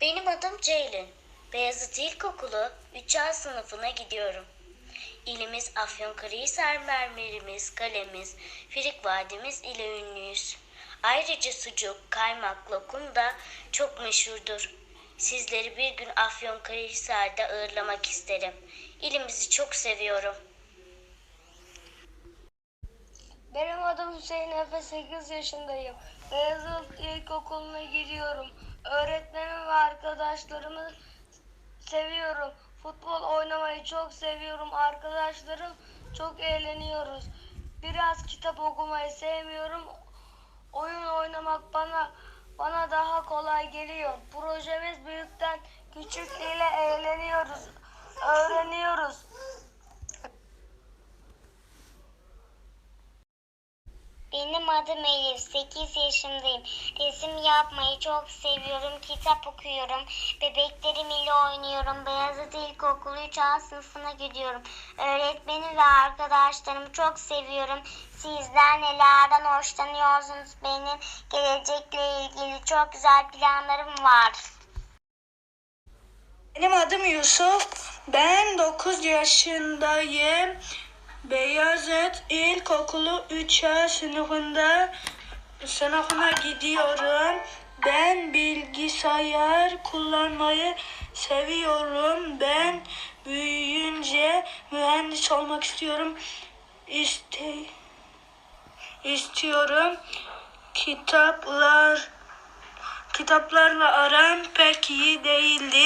Benim adım Ceylin. Beyazıt İlkokulu 3A sınıfına gidiyorum. İlimiz Afyonkarahisar mermerimiz, kalemiz, Firik Vadimiz ile ünlüyüz. Ayrıca sucuk, kaymak, lokum da çok meşhurdur. Sizleri bir gün Afyonkarahisar'da ağırlamak isterim. İlimizi çok seviyorum. Benim adım Hüseyin Efe, 8 yaşındayım. Beyazıt İlkokulu'na gidiyorum. Öğretmenim ve arkadaşlarımı seviyorum. Futbol oynamayı çok seviyorum. Arkadaşlarım çok eğleniyoruz. Biraz kitap okumayı sevmiyorum. Oyun oynamak bana bana daha kolay geliyor. Projemiz büyükten küçük ile eğleniyoruz. Benim adım Elif, 8 yaşındayım. Resim yapmayı çok seviyorum, kitap okuyorum, bebeklerim ile oynuyorum. Beyazıt İlkokulu 3A sınıfına gidiyorum. Öğretmenim ve arkadaşlarımı çok seviyorum. Sizler nelerden hoşlanıyorsunuz? Benim gelecekle ilgili çok güzel planlarım var. Benim adım Yusuf. Ben 9 yaşındayım. Beyazıt İlkokulu 3A sınıfında sınıfına gidiyorum. Ben bilgisayar kullanmayı seviyorum. Ben büyüyünce mühendis olmak istiyorum. İste istiyorum. Kitaplar kitaplarla aram pek iyi değildi.